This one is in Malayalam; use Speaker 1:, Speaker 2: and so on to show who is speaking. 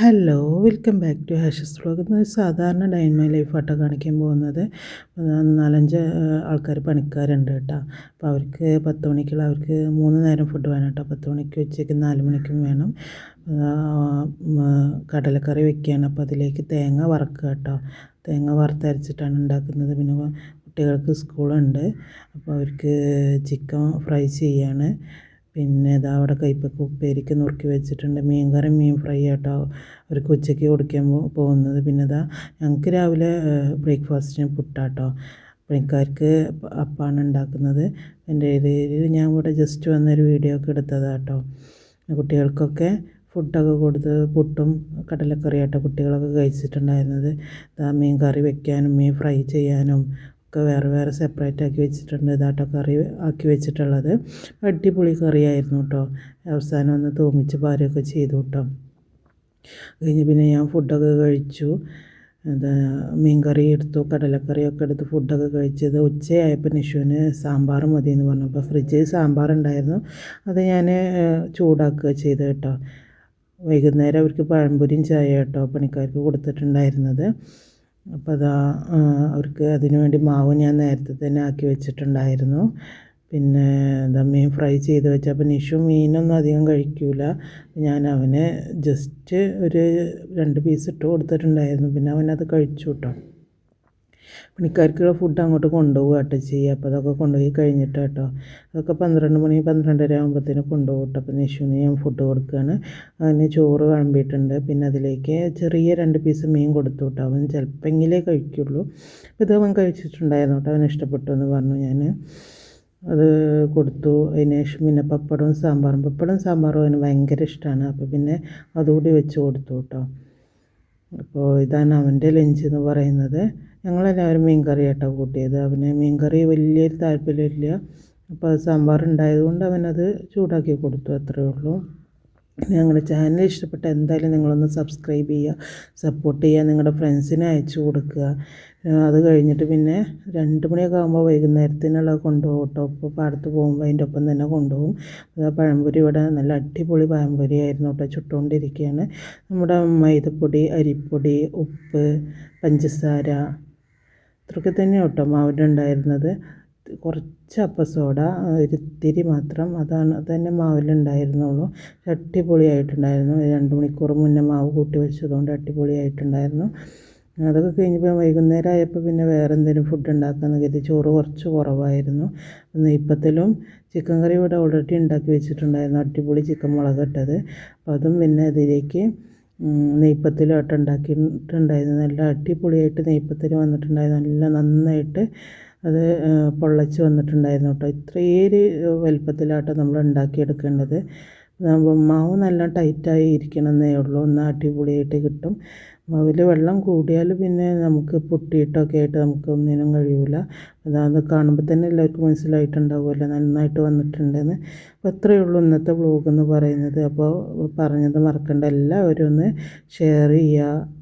Speaker 1: Hello welcome back to Hashas vlog ഇന്ന് സാധാരണ ഡൈൻ മൈ ലൈഫ് ആട്ടോ കാണിക്കാൻ പോകുന്നത്. നാലഞ്ച് ആൾക്കാർ പണിക്കാരുണ്ട് കേട്ടോ. അപ്പോൾ അവർക്ക് പത്ത് മണിക്കുള്ള അവർക്ക് മൂന്ന് നേരം ഫുഡ് വേണം കേട്ടോ. പത്ത് മണിക്ക് ഉച്ചയ്ക്ക് നാല് മണിക്കും വേണം. കടലക്കറി വെക്കുകയാണ് അപ്പോൾ അതിലേക്ക് തേങ്ങ വറക്കുക കേട്ടോ. തേങ്ങ വറുത്തരച്ചിട്ടാണ് ഉണ്ടാക്കുന്നത്. പിന്നെ കുട്ടികൾക്ക് സ്കൂളുണ്ട്. അപ്പോൾ അവർക്ക് ചിക്കൻ ഫ്രൈ ചെയ്യാണ്. പിന്നെ ഇതാ അവിടെ കൈപ്പക്ക ഉപ്പേരിക്ക് നുറുക്കി വെച്ചിട്ടുണ്ട്. മീൻ കറി മീൻ ഫ്രൈ ആട്ടോ അവർക്ക് ഉച്ചയ്ക്ക് കൊടുക്കാൻ പോകുന്നത്. പിന്നെ ഇതാ ഞങ്ങൾക്ക് രാവിലെ ബ്രേക്ക്ഫാസ്റ്റിന് പുട്ടാട്ടോ. പണിക്കാർക്ക് അപ്പാണ് ഉണ്ടാക്കുന്നത്. എന്റെ ഏരിയയിൽ ഞാൻ ഇവിടെ ജസ്റ്റ് വന്നൊരു വീഡിയോ ഒക്കെ എടുത്തതാട്ടോ. കുട്ടികൾക്കൊക്കെ ഫുഡൊക്കെ കൊടുത്ത് പുട്ടും കടലക്കറിയാട്ടോ കുട്ടികളൊക്കെ കഴിച്ചിട്ടുണ്ടായിരുന്നത്. മീൻ കറി വെക്കാനും മീൻ ഫ്രൈ ചെയ്യാനും ഒക്കെ വേറെ വേറെ സെപ്പറേറ്റ് ആക്കി വെച്ചിട്ടുണ്ട്. ഇതാട്ടോ കറി ആക്കി വെച്ചിട്ടുള്ളത്. അടിപൊളി കറിയായിരുന്നു കേട്ടോ അവസാനം ഒന്ന് തൂമിച്ച് പാരൊക്കെ ചെയ്തു കേട്ടോ കഴിഞ്ഞ് പിന്നെ ഞാൻ ഫുഡൊക്കെ കഴിച്ചു. എന്താ മീൻ കറി എടുത്തു കടലക്കറിയൊക്കെ എടുത്ത് ഫുഡൊക്കെ കഴിച്ചത്. ഉച്ചയായപ്പോൾ നിഷുവിന് സാമ്പാർ മതി എന്ന് പറഞ്ഞു അപ്പോൾ ഫ്രിഡ്ജിൽ സാമ്പാർ ഉണ്ടായിരുന്നു. അത് ഞാൻ ചൂടാക്കുക ചെയ്ത് കേട്ടോ വൈകുന്നേരം അവർക്ക് പഴംപൊരിയും ചായ കേട്ടോ പണിക്കാർക്ക് കൊടുത്തിട്ടുണ്ടായിരുന്നത്. അപ്പോൾ അതാ അവർക്ക് അതിന് വേണ്ടി മാവ് ഞാൻ നേരത്തെ തന്നെ ആക്കി വെച്ചിട്ടുണ്ടായിരുന്നു. പിന്നെ എന്താ മീൻ ഫ്രൈ ചെയ്ത് വെച്ചപ്പോൾ നിഷു മീനൊന്നും അധികം കഴിക്കൂല. ഞാൻ അവന് ജസ്റ്റ് ഒരു രണ്ട് പീസ് ഇട്ട് കൊടുത്തിട്ടുണ്ടായിരുന്നു. പിന്നെ അവനത് കഴിച്ചു കേട്ടോ. പണിക്കാർക്കുള്ള ഫുഡ് അങ്ങോട്ട് കൊണ്ടുപോകുക കേട്ടോ ചെയ്യുക. അപ്പോൾ അതൊക്കെ കൊണ്ടുപോയി കഴിഞ്ഞിട്ട് കേട്ടോ. അതൊക്കെ പന്ത്രണ്ട് മണി പന്ത്രണ്ടര ആകുമ്പോഴത്തേനും കൊണ്ടുപോകും കേട്ടോ. അപ്പോൾ നിഷുവിന് ഞാൻ ഫുഡ് കൊടുക്കുകയാണ്. അതിന് ചോറ് വിളമ്പിയിട്ടുണ്ട്. പിന്നെ അതിലേക്ക് ചെറിയ രണ്ട് പീസ് മീൻ കൊടുത്തു കേട്ടോ. അവൻ ചിലപ്പോഴെങ്കിലേ കഴിക്കുള്ളൂ. ഇത് അവൻ കഴിച്ചിട്ടുണ്ടായിരുന്നു കേട്ടോ. അവൻ ഇഷ്ടപ്പെട്ടു എന്ന് പറഞ്ഞു ഞാൻ. അത് കൊടുത്തു. അതിന് ശേഷം പിന്നെ പപ്പടവും സാമ്പാറും. പപ്പടവും സാമ്പാറും അവന് ഭയങ്കര ഇഷ്ടമാണ്. അപ്പോൾ പിന്നെ അതുകൂടി വെച്ച് കൊടുത്തു കേട്ടോ. അപ്പോൾ ഇതാണ് അവന്റെ ലഞ്ച് എന്ന് പറയുന്നത്. ഞങ്ങളെല്ലാവരും മീൻ കേട്ടോ കൂട്ടിയത്. അവന് മീൻ കറി വലിയൊരു താല്പര്യമില്ല. അപ്പോൾ സാമ്പാർ ഉണ്ടായതുകൊണ്ട് അവനത് ചൂടാക്കി കൊടുത്തു അത്രയേ ഉള്ളൂ. ഞങ്ങളുടെ ചാനൽ ഇഷ്ടപ്പെട്ട എന്തായാലും നിങ്ങളൊന്ന് സബ്സ്ക്രൈബ് ചെയ്യുക സപ്പോർട്ട് ചെയ്യുക നിങ്ങളുടെ ഫ്രണ്ട്സിനെ അയച്ചു കൊടുക്കുക. അത് കഴിഞ്ഞിട്ട് പിന്നെ രണ്ട് മണിയൊക്കെ ആകുമ്പോൾ വൈകുന്നേരത്തിനുള്ള കൊണ്ടുപോകും കേട്ടോ ഇപ്പോൾ പാടത്ത് പോകുമ്പോൾ അതിന്റെ ഒപ്പം തന്നെ കൊണ്ടുപോകും. പഴംപൊരി ഇവിടെ നല്ല അടിപൊളി പഴംപൊരി ആയിരുന്നു കേട്ടോ ചുട്ടുകൊണ്ടിരിക്കുകയാണ്. നമ്മുടെ മൈദപ്പൊടി അരിപ്പൊടി ഉപ്പ് പഞ്ചസാര ഇത്രയൊക്കെ തന്നെ കേട്ടോ മാവിലുണ്ടായിരുന്നത്. കുറച്ച് അപ്പസോഡ ഒരിത്തിരി മാത്രം. അതാണ് അത് തന്നെ മാവിലുണ്ടായിരുന്നുള്ളൂ അടിപൊളിയായിട്ടുണ്ടായിരുന്നു. രണ്ട് മണിക്കൂർ മുന്നേ മാവ് കൂട്ടി വെച്ചതുകൊണ്ട് അടിപൊളിയായിട്ടുണ്ടായിരുന്നു. അതൊക്കെ കഴിഞ്ഞപ്പോൾ വൈകുന്നേരം ആയപ്പോൾ പിന്നെ വേറെ എന്തെങ്കിലും ഫുഡ് ഉണ്ടാക്കാമെന്ന് കരുതി ചോറ് കുറച്ച് കുറവായിരുന്നു. നെയ്പ്പത്തിലും ചിക്കൻ കറി ഇവിടെ ഓൾറെഡി ഉണ്ടാക്കി വെച്ചിട്ടുണ്ടായിരുന്നു. അടിപൊളി ചിക്കൻ മുളക് ഇട്ടത്. അപ്പോൾ അതും പിന്നെ അതിലേക്ക് നെയ്പ്പത്തിലായിട്ട് ഉണ്ടാക്കിയിട്ടുണ്ടായിരുന്നു. നല്ല അടിപൊളിയായിട്ട് നെയ്പ്പത്തിൽ വന്നിട്ടുണ്ടായിരുന്നു. നല്ല നന്നായിട്ട് അത് പൊള്ളച്ച് വന്നിട്ടുണ്ടായിരുന്നു കേട്ടോ. ഇത്രയേര് വലുപ്പത്തിലാട്ടോ നമ്മൾ ഉണ്ടാക്കിയെടുക്കേണ്ടത്. മാവ് നല്ല ടൈറ്റായി ഇരിക്കണമെന്നേ ഉള്ളൂ. ഒന്ന് അടിപൊളിയായിട്ട് കിട്ടും. മാവിൽ വെള്ളം കൂടിയാൽ പിന്നെ നമുക്ക് പൊട്ടിയിട്ടൊക്കെ ആയിട്ട് നമുക്ക് ഒന്നിനും കഴിയില്ല അതാത് കാണുമ്പോൾ തന്നെ എല്ലാവർക്കും മനസ്സിലായിട്ടുണ്ടാവുമല്ലോ. നന്നായിട്ട് വന്നിട്ടുണ്ടെന്ന്. അപ്പോൾ അത്രയേ ഉള്ളൂ ഇന്നത്തെ വ്ലോഗ് എന്ന് പറയുന്നത്. അപ്പോൾ പറഞ്ഞത് മറക്കണ്ട. എല്ലാവരും ഒന്ന് ഷെയർ ചെയ്യുക.